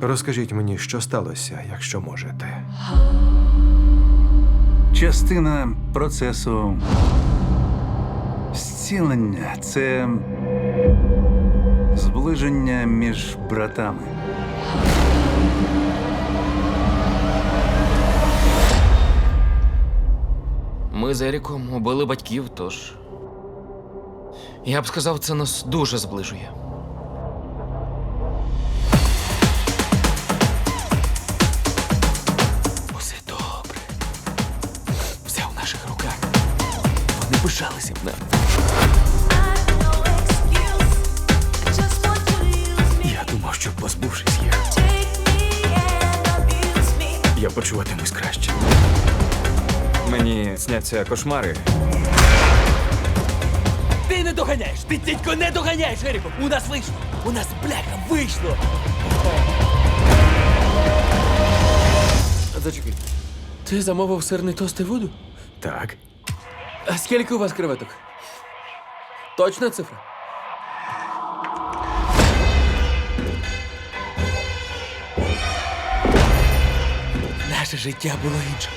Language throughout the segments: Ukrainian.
Розкажіть мені, що сталося, якщо можете. Частина процесу зцілення це зближення між братами. Ми з Еріком убили батьків, тож. Я б сказав, це нас дуже зближує. Усе добре. Все в наших руках. Вони пишалися б нами. Я думав, що позбувшись їх, я почуватимусь краще. Мені сняться кошмари. Ти не доганяєш! Ти дідько не доганяєш, Еріко! У нас вийшло! У нас бляха вийшло! Зачекай. Ти замовив сирний тост і воду? Так. А скільки у вас креветок? Точна цифра? Наше життя було іншим.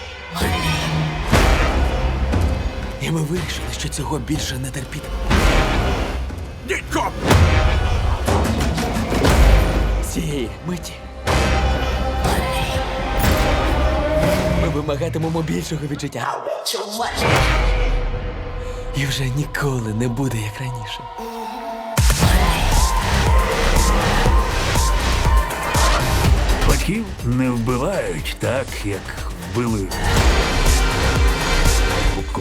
І ми вирішили, що цього більше не терпіти. Дідько! Цієї миті. Ми вимагатимемо більшого від життя. І вже ніколи не буде як раніше. Батьків не вбивають так, як вбили.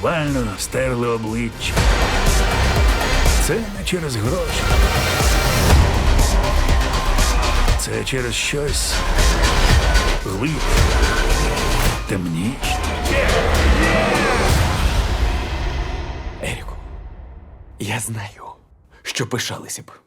Буквально стерли обличчя. Це не через гроші. Це через щось глибше, темніше. Еріку, я знаю, що пишалися б.